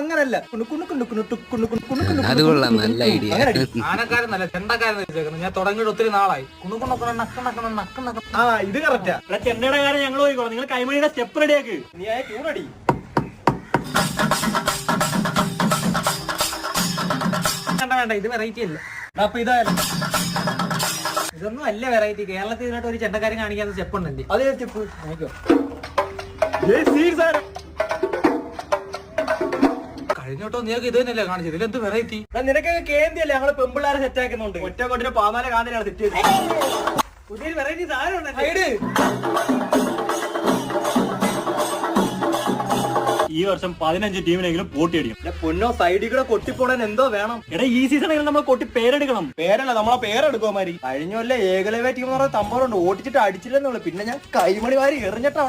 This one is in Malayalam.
അങ്ങനല്ല. കുണു കുണു കുണു കുണു കുണു കുണു കുണു കുണു അത് കൊള്ളാം നല്ല ഐഡിയ അങ്ങനെ അടി. ആനക്കാരെന്നല്ല ചെണ്ടക്കാരെന്ന് വെച്ചേക്കുന്നത് ഞാൻ തുടങ്ങിയിട്ട് ഒത്തിരി നാളായി. ആ ഇത് കറക്റ്റാ ഇവിടെ ചെണ്ടയുടെ കാര്യം ഞങ്ങൾ പോയിക്കോളാം നിങ്ങൾ കൈമണിയുടെ സ്റ്റെപ്പ് റെഡിയാക്ക് നീ ആയ ട്യൂൺ അടി. വേണ്ട വേണ്ട ഇത് വെറൈറ്റി അല്ല. അപ്പൊ ഇതായാലും ഇതൊന്നും അല്ല വെറൈറ്റി കേരളത്തിൽ ഇതിനായിട്ട് ഒരു ചെണ്ടക്കാരൻ കാണിക്കാൻ സ്റ്റെപ്പ് ഉണ്ടെങ്കിൽ. അത് സ്റ്റെപ്പ് നോക്കോ കഴിഞ്ഞോട്ടോ? നീക്ക് ഇത് തന്നെയല്ലേ കാണിച്ചത്? ഇതിലെന്ത് വെറൈറ്റി നിനക്കൊക്കെ കേന്ദ്ര അല്ലേ ഞങ്ങൾ പെമ്പിള്ളാരെ സെറ്റ് ആക്കുന്നുണ്ട്. ഒറ്റ കൊണ്ടിന് പാമാല കാന്തലാണ് സെറ്റ് ചെയ്ത് പുതിയൊരു വെറൈറ്റി സാധനം സൈഡ് ഈ വർഷം പതിനഞ്ച് ടീമിനെങ്കിലും പോട്ടി അടിക്കും പൊന്നോ സൈഡിൽ കൂടെ കൊട്ടിപ്പോടാൻ എന്തോ വേണം. എടാ ഈ സീസണെങ്കിലും നമ്മൾ കൊട്ടി പേരെടുക്കണം. പേരല്ല നമ്മളെ പേരെടുക്കോ മാരി കഴിഞ്ഞ കൊല്ലം ഏകലവേ ടീം എന്ന് പറഞ്ഞ തമ്പോറുണ്ട് ഓടിച്ചിട്ട് അടിച്ചില്ലെന്നുള്ളു. പിന്നെ ഞാൻ കൈമണി വാരി എറിഞ്ഞിട്ട് അവിടെ